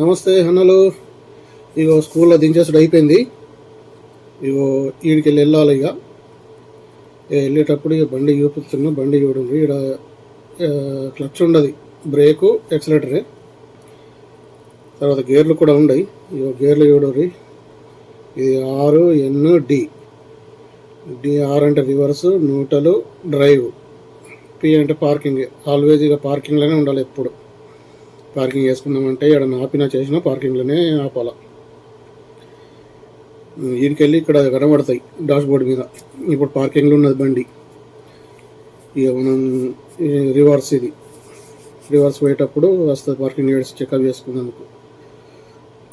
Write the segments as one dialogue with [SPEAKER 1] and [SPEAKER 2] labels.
[SPEAKER 1] నమస్తే అన్నలు. ఇగో స్కూల్లో దించేసుడు అయిపోయింది. ఇగో ఈడికి వెళ్ళి వెళ్ళాలి ఇక ఇక వెళ్ళేటప్పుడు ఇక బండి చూపిస్తున్నా బండి చూడండి. ఇక్కడ క్లచ్ ఉండదు. బ్రేకు ఎక్సలేటరే తర్వాత గేర్లు కూడా ఉన్నాయి ఇగో గేర్లు చూడరు ఇది ఆరు ఎన్ డి. డి ఆర్ అంటే రివర్స్ న్యూటలు డ్రైవ్. పి అంటే పార్కింగ్. ఆల్వేజ్ ఇక పార్కింగ్లోనే ఉండాలి ఎప్పుడు. పార్కింగ్ చేసుకుందామంటే ఇక్కడ ఆపినా చేసినా పార్కింగ్లోనే ఆపాల. వీడికెళ్ళి ఇక్కడ కనబడతాయి డాష్ బోర్డ్ మీద. ఇప్పుడు పార్కింగ్లో ఉన్నది బండి. ఇక మనం రివర్స్ ఇది. రివర్స్ పోయేటప్పుడు వస్తుంది పార్కింగ్ ఏడ్స్ చెకప్ చేసుకున్నందుకు.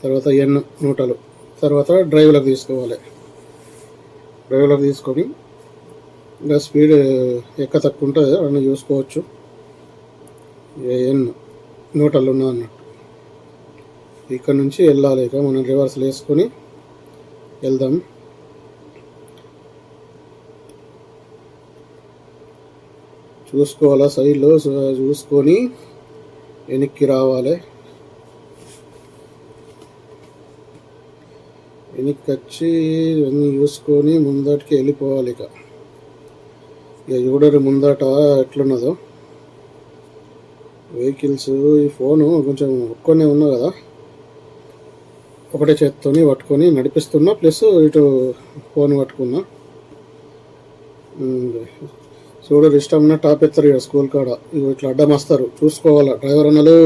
[SPEAKER 1] తర్వాత ఎన్ నూటలు. తర్వాత డ్రైవ్లకు తీసుకోవాలి. డ్రైవ్లకు తీసుకొని ఇంకా స్పీడ్ ఎక్క తక్కువ ఉంటుంది అన్నీ చూసుకోవచ్చు. ఎన్ నూటలు ఉన్నా అన్నట్టు. ఇక్కడ నుంచి వెళ్ళాలి ఇక మనం రివర్స్లు వేసుకొని వెళ్దాం. చూసుకోవాలా సైడ్లో చూసుకొని వెనక్కి రావాలి. వెనక్కి వచ్చి ఇవన్నీ చూసుకొని ముందటికి వెళ్ళిపోవాలి ఇక. ఇక చూడరు ముందట ఎట్లున్నదో. వెహికల్స్ ఈ ఫోను కొంచెం ఒక్కనే ఉన్నా కదా. ఒకటే చేత్తోని పట్టుకొని నడిపిస్తున్నా ప్లస్ ఇటు ఫోన్ పట్టుకున్నా. చూడు చూడరు ఇష్టం ఉన్న టాప్ ఎత్తారు ఇక స్కూల్ కాడ. ఇట్లా అడ్డం వస్తారు. చూసుకోవాలా డ్రైవర్ అన్నలు?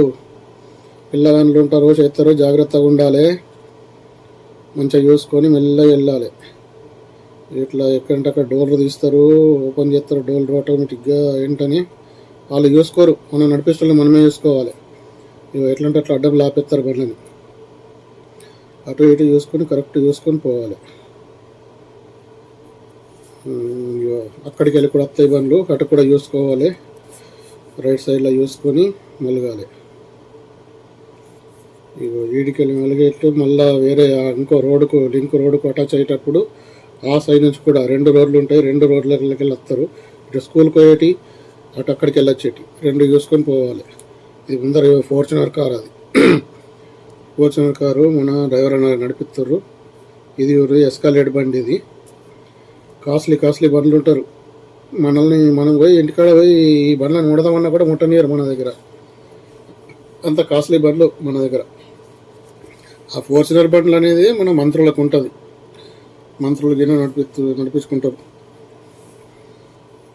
[SPEAKER 1] పిల్లగాళ్ళు ఉంటారు చేస్తారు జాగ్రత్తగా ఉండాలి. మంచిగా చూసుకొని మెల్లగా వెళ్ళాలి. ఇట్లా ఎక్కడంటే అక్కడ డోర్లు తీస్తారు ఓపెన్ చేస్తారు డోర్లు ఆటోమేటిక్గా ఏంటని. వాళ్ళు చూసుకోరు. మనం నడిపిస్తున్న మనమే చూసుకోవాలి. నువ్వు ఎట్లంటే అట్లా అడ్డం లాపేస్తారు బండ్లని అటు ఇటు చూసుకొని కరెక్ట్ చూసుకొని పోవాలి. అక్కడికి వెళ్ళి కూడా వస్తాయి బండ్లు అటు కూడా చూసుకోవాలి. రైట్ సైడ్లో చూసుకొని మెలగాలి. ఇగో వీడికి వెళ్ళి మెలిగేట్లు మళ్ళీ వేరే ఇంకో రోడ్డుకు లింక్ రోడ్డుకు అటాచ్ అయ్యేటప్పుడు ఆ సైడ్ నుంచి కూడా రెండు రోడ్లు ఉంటాయి. రెండు రోడ్లకి వెళ్ళి వస్తారు ఇటు స్కూల్కి పోయేటి అటు అక్కడికి వెళ్ళొచ్చేటి రెండు చూసుకొని పోవాలి. ఇది ముందర ఫార్చునర్ కార్ అది. ఫార్చునర్ కారు మన డ్రైవర్ అన్న నడిపిస్తారు ఇది ఎస్కాలేట్ బండి ఇది. కాస్ట్లీ కాస్ట్లీ బండ్లు ఉంటారు. మనల్ని మనం పోయి ఇంటికాడ పోయి ఈ బండ్లను ముడదామన్నా కూడా ముట్టనియరు మన దగ్గర. అంత కాస్ట్లీ బండ్లు మన దగ్గర. ఆ ఫోర్చునర్ బండ్లు అనేది మన మంత్రులకు ఉంటుంది. మంత్రులు గిన్నె నడిపిస్తూ నడిపించుకుంటారు.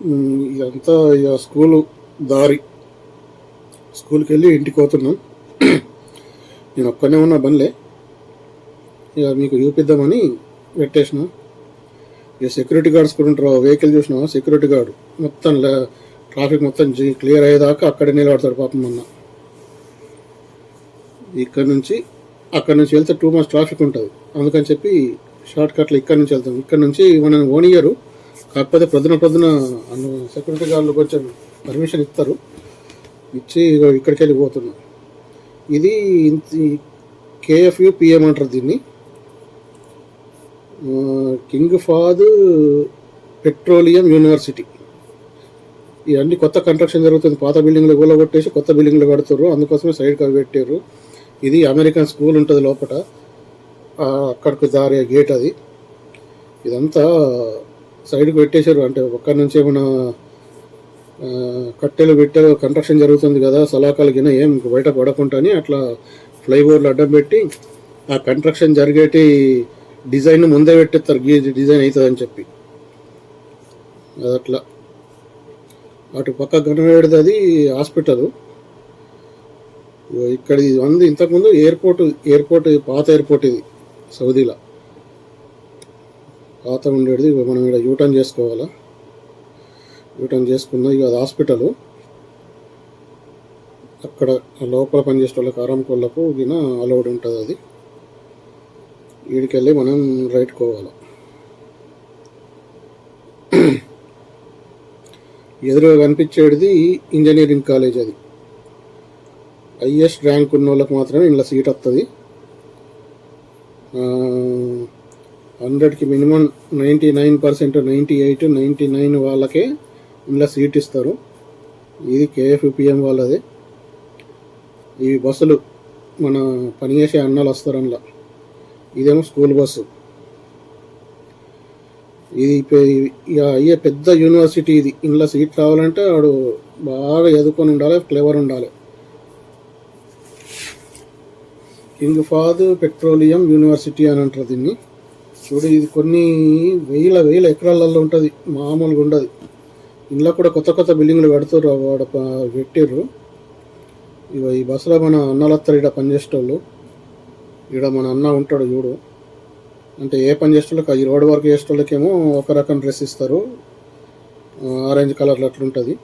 [SPEAKER 1] ఇదంతా ఇక స్కూలు దారి. స్కూల్కి వెళ్ళి ఇంటికి పోతున్నాం. నేను ఒక్కనే ఉన్న బండ్లే. ఇక మీకు చూపిద్దామని పెట్టేసిన. ఇక సెక్యూరిటీ గార్డ్స్ కూడా ఉంటారు. వెహికల్ చూసినా సెక్యూరిటీ గార్డు. మొత్తం ట్రాఫిక్ మొత్తం జీ- క్లియర్ అయ్యేదాకా అక్కడే నిలబడతాడు పాపం మొన్న. ఇక్కడ నుంచి అక్కడ నుంచి వెళ్తే టూ మంత్స్ ట్రాఫిక్ ఉంటుంది. అందుకని చెప్పి షార్ట్ కట్లో ఇక్కడ నుంచి వెళ్తాం. ఇక్కడ నుంచి మనం ఓనియరు కాకపోతే ప్రొద్దున ప్రొద్దున అన్న సెక్యూరిటీ గార్డులు కొంచెం పర్మిషన్ ఇస్తారు. ఇచ్చి ఇగో ఇక్కడికి వెళ్ళి పోతున్నాం. ఇది కేఎఫ్యు పిఎం అంటారు దీన్ని. King Fahd petroleum university. ఇవన్నీ కొత్త కన్స్ట్రక్షన్ జరుగుతుంది. పాత బిల్డింగ్లు కూడా కొట్టేసి కొత్త బిల్డింగ్లు కడుతున్నారు అందుకోసమే సైడ్ కవి పెట్టారు ఇది అమెరికన్ స్కూల్ ఉంటుంది లోపల అక్కడికి దారి గేట్ అది. ఇదంతా సైడ్కి పెట్టేశారు. అంటే ఒక్కడి నుంచి ఏమైనా కట్టెలు పెట్టెలు కన్స్ట్రక్షన్ జరుగుతుంది కదా సలాకాలు గిన ఏం బయట పడకుండా అని అట్లా ఫ్లైఓవర్లు అడ్డం పెట్టి ఆ కన్స్ట్రక్షన్ జరిగేటి డిజైన్ ముందే పెట్టేస్తారు. గీ డిజైన్ అవుతుంది అని చెప్పి. అది అట్లా అటు పక్క గణవేడిది అది హాస్పిటల్. ఇక్కడ ఇది ఉంది. ఇంతకుముందు ఎయిర్పోర్ట్ ఎయిర్పోర్ట్ పాత ఎయిర్పోర్ట్ ఇది సౌదీలో. పాత ఉండేది. ఇక మనం ఇక్కడ యూటర్న్ చేసుకోవాలా? యూటర్న్ చేసుకున్నా ఇక అది హాస్పిటల్. అక్కడ లోపల పనిచేసే వాళ్ళకి ఆరాంకోళ్ళకు గిన అలౌడ్ ఉంటుంది అది. వీడికెళ్ళి మనం రైట్ కోవాలి? ఎదురుగా కనిపించేది ఇంజనీరింగ్ కాలేజ్ అది. హయ్యెస్ట్ ర్యాంక్ ఉన్న వాళ్ళకి మాత్రమే ఇంట్లో సీట్ వస్తుంది హండ్రెడ్కి minimum ninety nine percent ninety eight ninety nine వాళ్ళకే ఇందులో సీట్ ఇస్తారు. ఇది కేఎఫ్పిఎం వాళ్ళది. ఈ బస్సులు మన పని చేసే అన్నాలు వస్తారు అందులో. ఇదేమో స్కూల్ బస్సు. ఇది ఇక అయ్యే పెద్ద యూనివర్సిటీ ఇది. ఇందులో సీట్ రావాలంటే వాడు బాగా ఎదుకొని ఉండాలి క్లెవర్ ఉండాలి. కింగ్ ఫాద్ పెట్రోలియం యూనివర్సిటీ అని అంటారు దీన్ని. చూడు ఇది కొన్ని వేల వేల ఎకరాలలో ఉంటుంది. మామూలుగా ఉండదు. ఇంట్లో కూడా కొత్త కొత్త బిల్డింగ్లు కడుతారు వాడు పెట్టారు పెట్టిర్రు. ఈ బస్సులో మన అన్నలు వస్తారు ఇక్కడ పనిచేసేటోళ్ళు. ఇక్కడ మన అన్న ఉంటాడు చూడు. అంటే ఏ పని చేసేటోళ్ళకి ఈ రోడ్ వర్క్ చేసేటోళ్ళకేమో ఒక రకం డ్రెస్ ఇస్తారు. ఆరెంజ్ కలర్లో అట్లుంటుంది.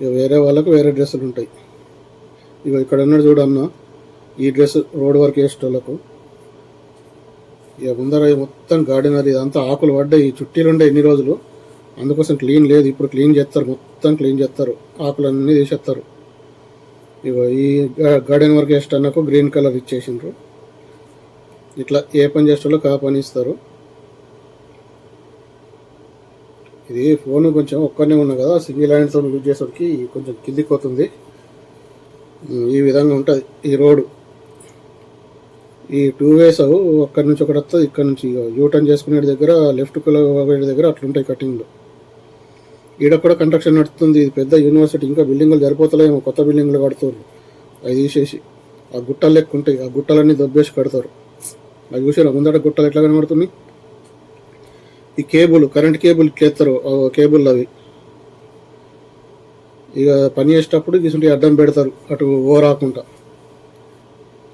[SPEAKER 1] ఇక వేరే వాళ్ళకు వేరే డ్రెస్సులు ఉంటాయి ఇక ఇక్కడ ఉన్నాడు చూడు అన్న. ఈ డ్రెస్ రోడ్ వరకు వేసేటోళ్ళకు ఇక ముందర ఈ మొత్తం గార్డెనర్ ఇదంతా ఆకులు పడ్డాయి. ఈ చుట్టీలు ఉండే ఎన్ని రోజులు. అందుకోసం క్లీన్ లేదు. ఇప్పుడు క్లీన్ చేస్తారు. మొత్తం క్లీన్ చేస్తారు. ఆకులన్నీ తీసేస్తారు. ఇగో ఈ గార్డెన్ వర్క్ వేసేటన్నకు గ్రీన్ కలర్ ఇచ్చేసిండ్రు. ఇట్లా ఏ పని చేసేటోళ్ళు ఆ పని ఇస్తారు. ఇది ఫోన్ కొంచెం ఒక్కనే ఉన్నా కదా. సింగిల్ హ్యాండ్తో యూజ్ చేసేసరికి కొంచెం కిందికి పోతుంది. ఈ విధంగా ఉంటుంది ఈ రోడ్డు. ఈ టూ వేస్ అక్కడి నుంచి ఒకటి వస్తుంది ఇక్కడ నుంచి యూటర్న్ చేసుకునే దగ్గర లెఫ్ట్ వెళ్ళే దగ్గర అట్లుంటాయి కటింగ్లు ఈడ కూడా కన్స్ట్రక్షన్ నడుస్తుంది ఇది పెద్ద యూనివర్సిటీ ఇంకా బిల్డింగ్లు సరిపోతలేమో కొత్త బిల్డింగ్లు కడుతారు అవి తీసేసి ఆ గుట్టలు లెక్క ఉంటాయి ఆ గుట్టలన్నీ దొబ్బేసి కడతారు. అవి చూసారు ముందట గుట్టలు ఎట్లా కనబడుతుంది ఈ కేబుల్ కరెంట్ కేబుల్ ఇట్లేస్తారు కేబుల్ అవి. ఇక పని చేసేటప్పుడు ఇసుంటి అడ్డం పెడతారు అటు ఓ రాకుండా.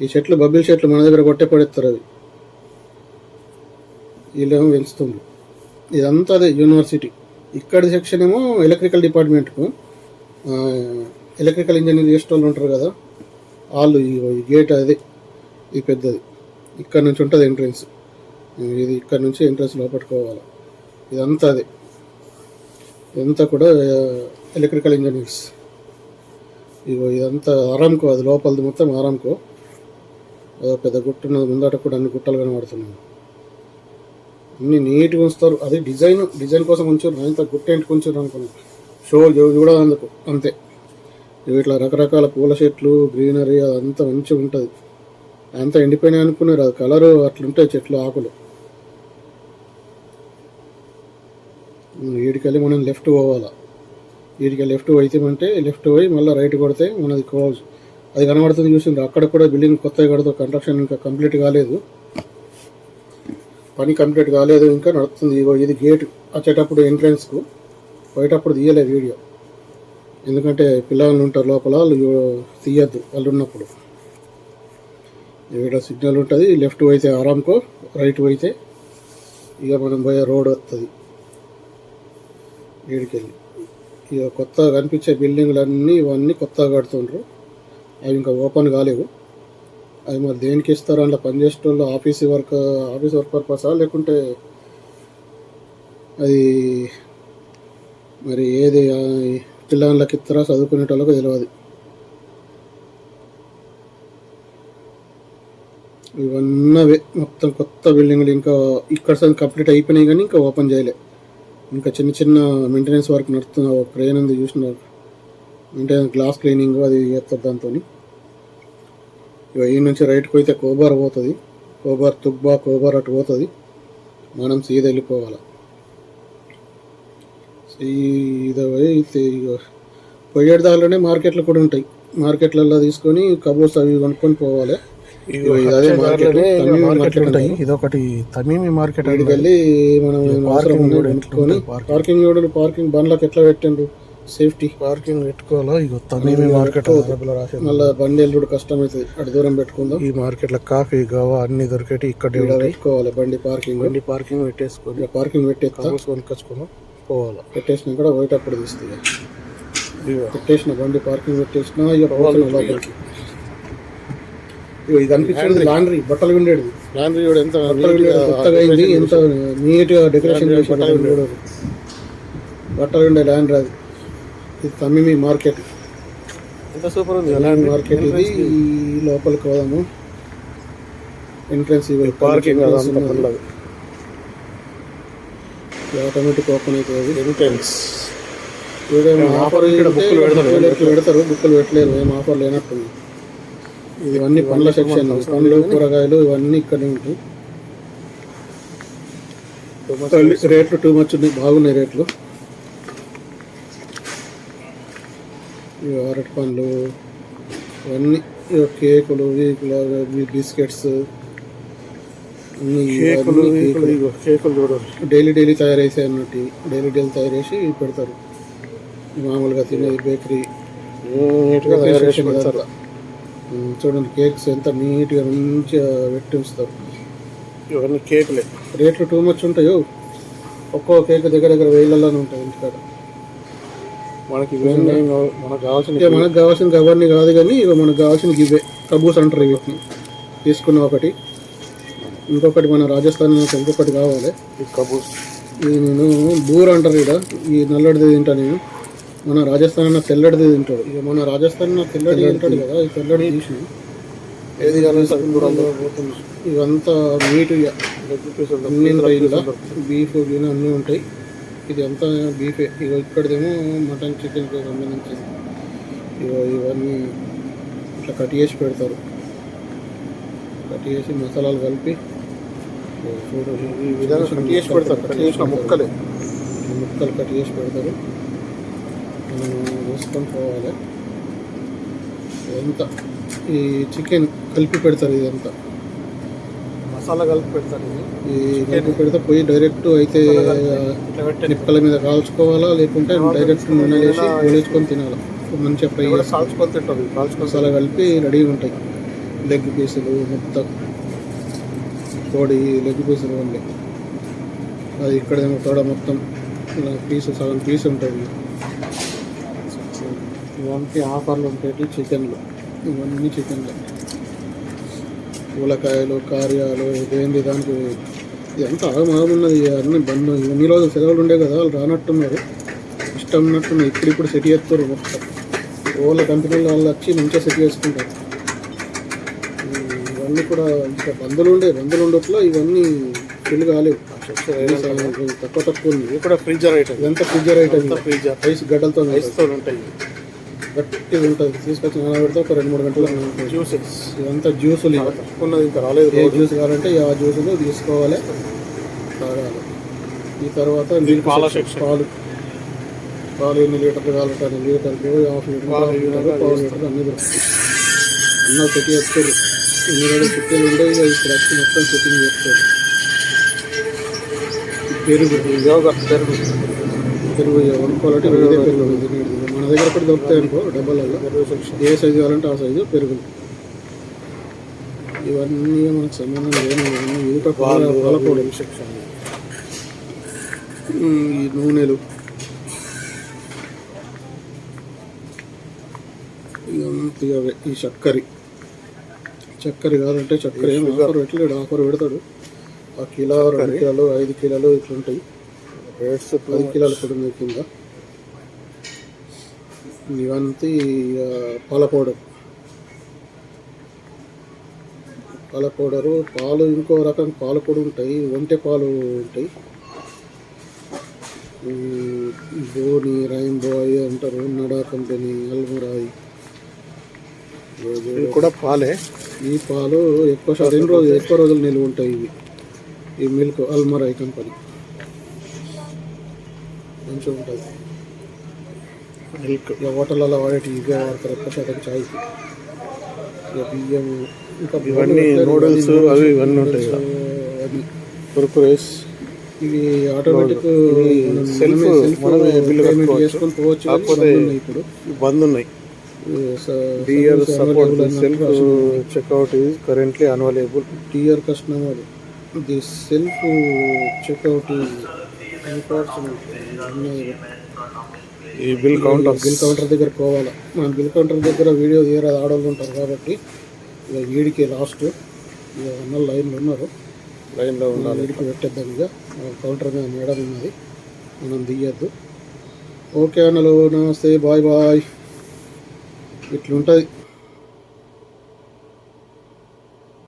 [SPEAKER 1] ఈ చెట్లు బబ్బిల్ చెట్లు మన దగ్గర కొట్టే పడేస్తారు అవి వీళ్ళేమో పెంచుతుంది. ఇదంతా అదే యూనివర్సిటీ. ఇక్కడ సెక్షన్ ఏమో ఎలక్ట్రికల్ డిపార్ట్మెంట్కు. ఎలక్ట్రికల్ ఇంజనీర్ చేసే వాళ్ళు ఉంటారు కదా వాళ్ళు ఈ గేట్ అదే ఈ పెద్దది. ఇక్కడ నుంచి ఉంటుంది ఎంట్రన్స్. ఇది ఇక్కడ నుంచి ఎంట్రన్స్ లోపట్టుకోవాలి ఇదంతా అదే. ఇదంతా కూడా ఎలక్ట్రికల్ ఇంజనీర్స్. ఇగో ఇదంతా ఆరాంకో అది లోపలది మొత్తం ఆరాంకో. ఏదో పెద్ద గుట్ట ముందట కూడా అన్ని గుట్టలు కనబడుతున్నాయి. అన్ని నీట్గా ఉంచుతారు. అది డిజైన్ డిజైన్ కోసం ఉంచారు అంత గుట్ట ఏంటి ఉంచారు అనుకున్నాను షో కూడా అందుకు అంతే. ఇట్లా రకరకాల పూల చెట్లు గ్రీనరీ అదంతా మంచిగా ఉంటుంది. అంతా ఎండిపోయినాయి అనుకున్నారు? అది కలరు అట్లుంటాయి చెట్లు ఆకులు. వీడికెళ్ళి మనం లెఫ్ట్ పోవాలా? వీడికి లెఫ్ట్ పోయితేమంటే లెఫ్ట్ పోయి మళ్ళీ రైట్ కొడితే మనది క్లోజ్. అది కనబడుతుంది చూసింది అక్కడ కూడా బిల్డింగ్ కొత్తగా కడుతూ కన్స్ట్రక్షన్ ఇంకా కంప్లీట్ కాలేదు. పని కంప్లీట్ కాలేదు. ఇంకా నడుస్తుంది. ఇది గేట్ వచ్చేటప్పుడు ఎంట్రన్స్కు పోయేటప్పుడు తీయలేదు వీడియో. ఎందుకంటే పిల్లలు ఉంటారు లోపల వాళ్ళు తీయద్దు. వాళ్ళు ఉన్నప్పుడు. ఇక్కడ సిగ్నల్ ఉంటుంది. లెఫ్ట్ అయితే ఆరాంకో రైట్ అయితే ఇక మనం పోయే రోడ్ వస్తుంది వీడికెళ్ళి. ఇక కొత్తగా కనిపించే బిల్డింగ్లన్నీ ఇవన్నీ కొత్తగా కడుతుండ్రు. అవి ఇంకా ఓపెన్ కాలేవు. అది మరి దేనికి ఇస్తారు? అందులో పనిచేసేటోళ్ళు ఆఫీస్ వర్క్ ఆఫీస్ వర్క్ పర్పసా? లేకుంటే అది మరి ఏది పిల్లలకి ఇస్తారా? చదువుకునేటోళ్ళకి తెలియదు ఇవన్నవే. మొత్తం కొత్త బిల్డింగ్లు ఇంకా ఇక్కడ సగం కంప్లీట్ అయిపోయినాయి కానీ ఇంకా ఓపెన్ చేయలే. ఇంకా చిన్న చిన్న మెయింటెనెన్స్ వర్క్ నడుస్తున్న క్రేన్ ఉంది చూసిన మెయింటెనెన్స్ గ్లాస్ క్లీనింగ్ అది చేస్తారు దాంతో ఇక ఈ నుంచి రైట్కి పోతే కోబార్ పోతుంది. కోబార్ తుబ్బా కోబార్ అటు పోతుంది. మనం సీదా వెళ్ళిపోవాలి. సీదా పోయి పోయేడు దారిలోనే మార్కెట్లు కూడా ఉంటాయి. మార్కెట్లలో తీసుకొని కబోర్డ్స్ అవి కొనుక్కొని పోవాలి.
[SPEAKER 2] ఇదొకటి తమీమి మార్కెట్
[SPEAKER 1] వెళ్ళి మనం కొనుక్కొని పార్కింగ్. చూడండి పార్కింగ్ బండ్లకు ఎట్లా పెట్టండు సేఫ్టీ
[SPEAKER 2] పార్కింగ్ పెట్టుకోవాలా? తమీమి మార్కెట్
[SPEAKER 1] మళ్ళీ బండి వెళ్ళుడు కష్టం అవుతుంది అటు దూరం పెట్టుకుందాం.
[SPEAKER 2] ఈ మార్కెట్లో కాఫీ గవా అన్ని దొరికేటి ఇక్కడ
[SPEAKER 1] పెట్టుకోవాలి బండి పార్కింగ్
[SPEAKER 2] బండి పార్కింగ్ పెట్టేసుకొని
[SPEAKER 1] ఇక్కడ పార్కింగ్ పెట్టేస్తా.
[SPEAKER 2] కబోర్డ్స్ కొనుక్కొచ్చుకున్నాం పోవాలా?
[SPEAKER 1] పెట్టేసిన కూడా పోయేటప్పుడు తీస్తుంది. పెట్టేసిన బండి పార్కింగ్ పెట్టేసిన ఇక లోపలికి. ఇది అనిపించింది. లాండ్రీ బట్టలు విండేది
[SPEAKER 2] లాండ్రీ కూడా ఎంత
[SPEAKER 1] కొత్తగా అయింది. ఎంత నీట్గా డెకరేషన్ చేసి బట్టలు విండేది బట్టలు విండే లాండ్రీ అది. ఇది తమ్మిమి మార్కెట్.
[SPEAKER 2] ఎంత సూపర్ ఉంది?
[SPEAKER 1] ల్యాండ్ మార్కెట్ ఇది. ఈ లోపలికి పోదాము. ఎంట్రన్స్ ఇవి
[SPEAKER 2] పార్కింగ్
[SPEAKER 1] ఆటోమేటిక్ ఓపెన్ అవుతుంది
[SPEAKER 2] ఎంట్రన్స్
[SPEAKER 1] ఆఫర్
[SPEAKER 2] పెడతారు
[SPEAKER 1] బుక్కులు పెట్టలేరు ఏం ఆఫర్ లేనట్టుంది. ఇవన్నీ పండ్ల సెక్షన్ పండ్లు కూరగాయలు ఇవన్నీ ఇక్కడే ఉంటాయి. రేట్లు టూ మచ్ ఉన్నాయి. బాగున్నాయి రేట్లు. అరటి పండ్లు ఇవన్నీ ఇవి కేకులు వీకులు బిస్కెట్స్
[SPEAKER 2] కేకులు కేకులు. చూడండి.
[SPEAKER 1] డైలీ డైలీ తయారు చేసే అన్నట్టు డైలీ డైలీ తయారు చేసి పెడతారు. మామూలుగా తినేది బేకరీ.
[SPEAKER 2] నీట్గా తయారు చేసి పెడతారు
[SPEAKER 1] చూడండి కేక్స్ ఎంత నీట్గా మంచిగా పెట్టి ఉంచుతారు.
[SPEAKER 2] ఇవన్నీ కేకులే.
[SPEAKER 1] రేట్లు టూ మచ్ ఉంటాయో ఒక్కో కేక్ దగ్గర దగ్గర వేలల్లోనే ఉంటాయి ఇంటికాడ.
[SPEAKER 2] మనకి మనకు కావాల్సిన
[SPEAKER 1] మనకు కావాల్సిన అవన్నీ కాదు కానీ ఇక మనకు కావాల్సిన గివే కబూస్ అంటారు వీటిని తీసుకున్న ఒకటి. ఇంకొకటి మన రాజస్థాన్ ఇంకొకటి కావాలి.
[SPEAKER 2] కబూస్
[SPEAKER 1] ఇది నేను బూర్ అంటారు ఇక్కడ ఈ నల్లడిది తింటా నేను. మన రాజస్థాన్ అన్న తెల్లడిది తింటాడు. ఇక మన రాజస్థాన్ అన్న తెల్లడి తింటాడు కదా ఈ తెల్లడి తీసి.
[SPEAKER 2] ఏది
[SPEAKER 1] ఇవంతా మీట్ ఇక. అన్నీ ఉంటాయి బీఫ్ గిన్నె అన్నీ ఉంటాయి. ఇది అంతా బీఫే. ఇక ఇక్కడదేమో మటన్ చికెన్కి సంబంధించింది ఇక ఇవన్నీ ఇట్లా కట్ చేసి పెడతారు. కట్ చేసి మసాలాలు కలిపి ఇగో
[SPEAKER 2] ఈ విధంగా కట్ చేసి పెడతారు. కట్ చేసిన ముక్కలే.
[SPEAKER 1] ముక్కలు కట్ చేసి పెడతారు. మనం వేసుకొని పోవాలి. ఇదంతా ఈ చికెన్ కలిపి పెడతారు ఇదంతా.
[SPEAKER 2] మసాలా కలిపి పెడతారు ఇది.
[SPEAKER 1] పెడితే పోయి డైరెక్ట్ అయితే నిప్పల మీద కాల్చుకోవాలా లేకుంటే డైరెక్ట్ నూనె వేసి పోలేసుకొని తినాలి. మంచిగా ఫ్రై
[SPEAKER 2] కాల్చుకొని తింటారు కాల్చుకొని
[SPEAKER 1] మసాలా కలిపి రెడీగా ఉంటాయి. లెగ్ పీసులు మొత్తం. కోడి లెగ్ పీసులు ఓన్లీ. అది ఇక్కడేమో తోడ మొత్తం. ఇలా పీసు సగం పీస్ ఉంటుంది ఇవన్నీ ఆఫర్లు ఉంటాయి చికెన్లు. ఇవన్నీ చికెన్లు. పూలకాయలు కార్యాలు ఇదేంటి దానికి? ఇదంతా ఆగమాగమున్నది అన్ని బంద్ ఇన్ని రోజులు సెలవులు ఉండే కదా వాళ్ళు రానట్టున్నారు. ఇష్టం ఉన్నట్టున్నారు. ఇప్పుడు ఇప్పుడు సెట్ చేస్తారు మొత్తం. ఓళ్ళ కంపెనీలు వాళ్ళు వచ్చి మంచిగా సెట్ చేసుకుంటారు. ఇవన్నీ కూడా ఇంకా బంధులు ఉండే బంధులు ఉండట్లో ఇవన్నీ ఫిల్ కాలేవు. తక్కువ తక్కువ ఉంది
[SPEAKER 2] ఇది కూడా ఫ్రిడ్జర్ ఐటమ్
[SPEAKER 1] ఇదంతా ఫ్రిడ్జర్ ఐటమ్
[SPEAKER 2] ఫ్రిడ్జర్
[SPEAKER 1] ఐస్ గడ్డలతో.
[SPEAKER 2] ఐస్తో ఉంటాయి.
[SPEAKER 1] గట్టిగా ఉంటుంది. తీసుకొచ్చి నానబెడితే ఒక రెండు మూడు గంటలు.
[SPEAKER 2] జ్యూసెస్.
[SPEAKER 1] ఇదంతా జ్యూసులు.
[SPEAKER 2] ఉన్నది ఇంకా రాలేదు
[SPEAKER 1] ఏ జ్యూస్ కావాలంటే ఆ జ్యూసులు తీసుకోవాలి. తాగాలి. ఈ తర్వాత
[SPEAKER 2] పాల.
[SPEAKER 1] పాలు. పాలు ఎన్ని లీటర్లు కావాలంటే అన్ని లీటర్లు. హాఫ్ లీటర్
[SPEAKER 2] పాలు
[SPEAKER 1] పావు లీటర్. అన్ని దొరుకుతాయి. అన్న పెట్టి చెప్తారు ఇన్ని రోజులు చుట్టాలు ఉండే ఇక ఇప్పుడు వచ్చి మొత్తం సెట్టింగ్ చెప్తారు పెరుగు.
[SPEAKER 2] యోగర్ట్ పెరుగు.
[SPEAKER 1] పెరుగు వండుకోవాలంటే పెరుగు తినేది. మన దగ్గర కూడా దొరుకుతాయి అనుకో డబ్బాలలో. ఏ సైజు కావాలంటే ఆ సైజు పెరుగులు ఇవన్నీ మనకు సంబంధం ఇవన్నీ పాలపొడి
[SPEAKER 2] సెక్షన్
[SPEAKER 1] ఈ నూనెలు. ఇదంతా అవే. ఈ చక్కెర. చక్కెర కావాలంటే చక్కెర ఏం ఆఫర్ పెట్టలేడు. ఆఫర్ పెడతాడు. ఆ కిలో రెండు కిలోలు ఐదు కిలోలు ఇట్లుంటాయి.
[SPEAKER 2] రేట్స్
[SPEAKER 1] పది కిలోలు కూడా కింద. ఇవంతా పాల పౌడర్. పాల పౌడరు పాలు ఇంకో రకం పాలు కూడా ఉంటాయి ఒంటె పాలు ఉంటాయి. బోని రైన్బో అవి అంటారు నడా కంపెనీ అల్మురాయి.
[SPEAKER 2] ఇవి కూడా పాలే?
[SPEAKER 1] ఈ పాలు ఎక్కువ రెండు రోజులు ఎక్కువ రోజులు నిల్వ ఉంటాయి ఇవి. ఈ మిల్క్ అల్మరాయి కంపెనీ. మంచిగా ఉంటుంది
[SPEAKER 2] మిల్క్
[SPEAKER 1] ఇక హోటళ్ళలో వాడేటి ఇవే వాడతారు ఎక్కువ శాతం చాయ్ ఇక బియ్యం ఇంకా
[SPEAKER 2] ఇవన్నీ నూడిల్స్ అవి ఇవన్నీ ఉంటాయి.
[SPEAKER 1] అది.
[SPEAKER 2] కుర్కురేస్
[SPEAKER 1] ఇవి ఆటోమేటిక్
[SPEAKER 2] సెల్ఫ్ మనమే బిల్లు కట్టుకోవచ్చు.
[SPEAKER 1] చేసుకొని పోవచ్చు
[SPEAKER 2] కాకపోతే
[SPEAKER 1] ఇప్పుడు.
[SPEAKER 2] బంద్ ఉన్నాయి. Dear support self checkout is currently unavailable
[SPEAKER 1] dear customer the self checkout
[SPEAKER 2] ఈ బిల్ కౌంటర్.
[SPEAKER 1] బిల్ కౌంటర్ దగ్గర పోవాలి. మన బిల్ కౌంటర్ దగ్గర వీడియో తీయరా ఆడవాళ్ళు ఉంటారు కాబట్టి ఇక వీడికి లాస్ట్ ఇక అన్న లైన్లో ఉన్నారు.
[SPEAKER 2] లైన్లో ఉండాలి.
[SPEAKER 1] వీడికి పెట్టేద్దాం ఇక. కౌంటర్ మీద మేడం ఉన్నది. మనం తీయద్దు ఓకే అన్నలు నమస్తే బాయ్ బాయ్. ఇట్లుంటుంది.